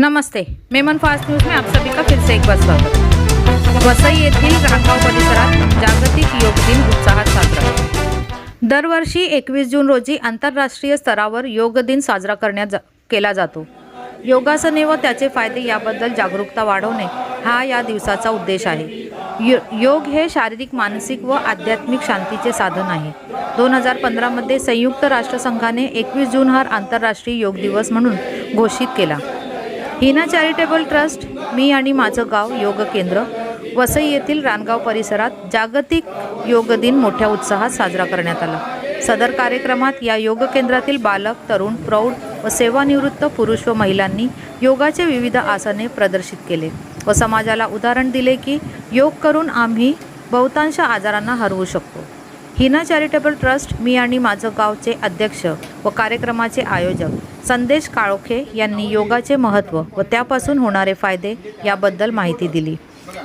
नमस्ते Memon fast news में आप सभी का फिर से एक बार स्वागत वसई येथील रामगाव परिसरात जागतिक योग दिन उत्साहात साजरा दरवर्षी एकवीस जून रोजी आंतरराष्ट्रीय स्तरावर योग दिन साजरा करण्यात जा केला जातो. योगासने व त्याचे फायदे याबद्दल जागरूकता वाढवणे हा या दिवसाचा उद्देश आहे. यो योग हे शारीरिक मानसिक व आध्यात्मिक शांतीचे साधन आहे. दोन हजार पंधरामध्ये संयुक्त राष्ट्रसंघाने एकवीस जून हा आंतरराष्ट्रीय योग दिवस म्हणून घोषित केला. हिना चॅरिटेबल ट्रस्ट मी आणि माझं गाव योग केंद्र वसई येथील रानगाव परिसरात जागतिक योग दिन मोठ्या उत्साहात साजरा करण्यात आला. सदर कार्यक्रमात या योग केंद्रातील बालक तरुण प्रौढ व सेवानिवृत्त पुरुष व महिलांनी योगाचे विविध आसने प्रदर्शित केले व समाजाला उदाहरण दिले की योग करून आम्ही बहुतांश आजारांना हरवू शकतो. हिना चॅरिटेबल ट्रस्ट मी आणि माझं गावचे अध्यक्ष व कार्यक्रमाचे आयोजक संदेश काळोखे यांनी योगाचे महत्त्व व त्यापासून होणारे फायदे याबद्दल माहिती दिली.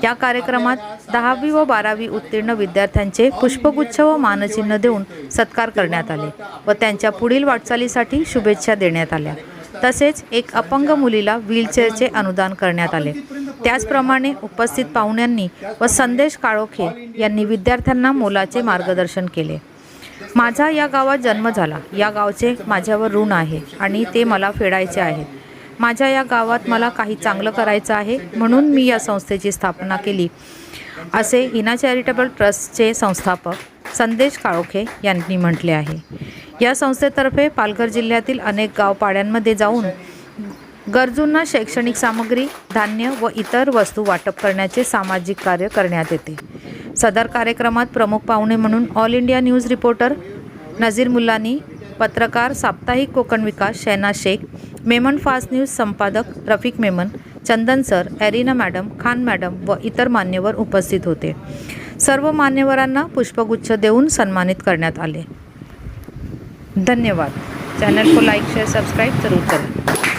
या कार्यक्रमात दहावी व बारावी उत्तीर्ण विद्यार्थ्यांचे पुष्पगुच्छ व मानचिन्ह देऊन सत्कार करण्यात आले व त्यांच्या पुढील वाटचालीसाठी शुभेच्छा देण्यात आल्या. तसेच एक अपंग मुलीला व्हीलचेअरचे अनुदान करण्यात आले. त्याचप्रमाणे उपस्थित पाहुण्यांनी व संदेश काळोखे यांनी विद्यार्थ्यांना मोलाचे मार्गदर्शन केले. माझा या गावात जन्म झाला. या गावचे माझ्यावर ऋण आहे आणि ते मला फेडायचे आहे माझ्या या गावात मला काही चांगलं करायचं आहे म्हणून मी या संस्थेची स्थापना केली. असे हिना चॅरिटेबल ट्रस्टचे संस्थापक संदेश काळोखे यांनी म्हटले आहे. या संस्थेतर्फे पालघर जिल्ह्यातील अनेक गावपाड्यांमध्ये जाऊन गरजूंना शैक्षणिक सामग्री धान्य व इतर वस्तू वाटप करण्याचे सामाजिक कार्य करण्यात येते. सदर कार्यक्रमात प्रमुख पाहुणे म्हणून All India News reporter Nazir Mullani पत्रकार साप्ताहिक कोकण विकास शैना शेख मेमन फास्ट न्यूज संपादक Rafiq Memon Chandan sir arena madam Khan madam व इतर मान्यवर उपस्थित होते. सर्व मान्यवरांना पुष्पगुच्छ देऊन सन्मानित करण्यात आले. धन्यवाद. चॅनल को लाईक शेअर सबस्क्राईब जरूर करा.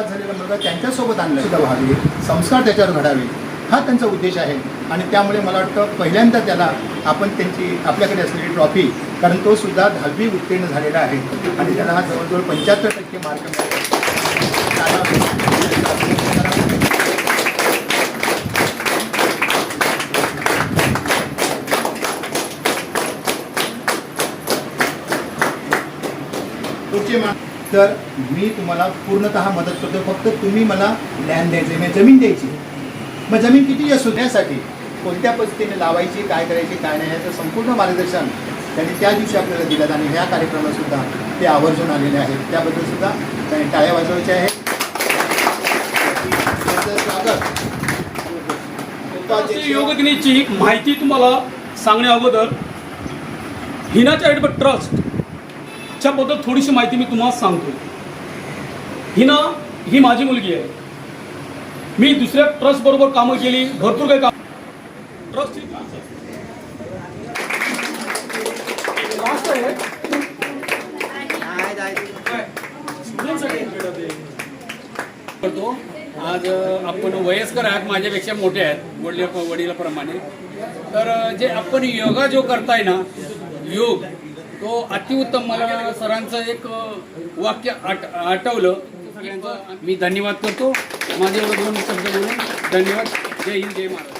दहावी झालेला मुलगा त्यांच्यासोबत आणला सुद्धा व्हावे संस्कार त्याच्यावर घडावे. हा त्यांचा उद्देश आहे. आणि त्यामुळे मला वाटतं पहिल्यांदा त्याला आपण त्यांची आपल्याकडे असलेली ट्रॉफी कारण तो सुद्धा दहावी उत्तीर्ण झालेला आहे. आणि त्याला हा जवळजवळ पंच्याहत्तर टक्के मार्क पुढचे मार्क तर मी तुम्हाला पूर्णतः मदत करतो. फक्त तुम्ही मला लँड द्यायचे म्हणजे जमीन द्यायची. मग जमीन किती असू त्यासाठी? कोणत्या पद्धतीने लावायची काय करायची काय नाही याचं संपूर्ण मार्गदर्शन त्यांनी त्या दिवशी आपल्याला दिलं आणि ह्या कार्यक्रमात सुद्धा ते आवर्जून आलेले आहेत. त्याबद्दल सुद्धा त्यांनी टाळ्या वाजवायच्या आहेत. योगदिनीची माहिती तुम्हाला सांगण्या अगोदर हिना चॅरिटेबल ट्रस्ट च्या बद्दल थोडीशी माहिती मी तुम्हाला सांगतो हिनं ही माझी मुलगी आहे. मी दुसऱ्या ट्रस्ट बरोबर कामं केली भरपूर काही काम ट्रस्ट ही काय? करतो. आज आपण वयस्कर आहात माझ्यापेक्षा मोठे आहेत वडील वडिलाप्रमाणे. तर जे आपण योगा जो करताय ना योग तो अतिउत्तम मला सरांचं एक वाक्य आठ आठवलं. सगळ्यांचं मी धन्यवाद करतो. माझे दोन शब्द बोलून धन्यवाद. जय हिंद जय Maharaj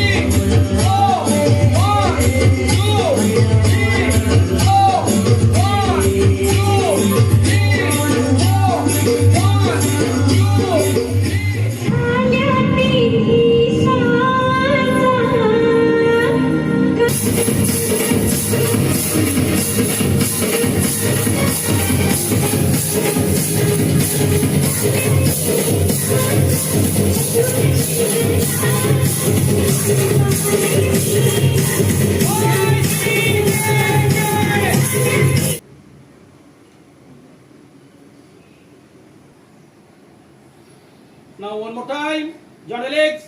Now one more time. join the Legs.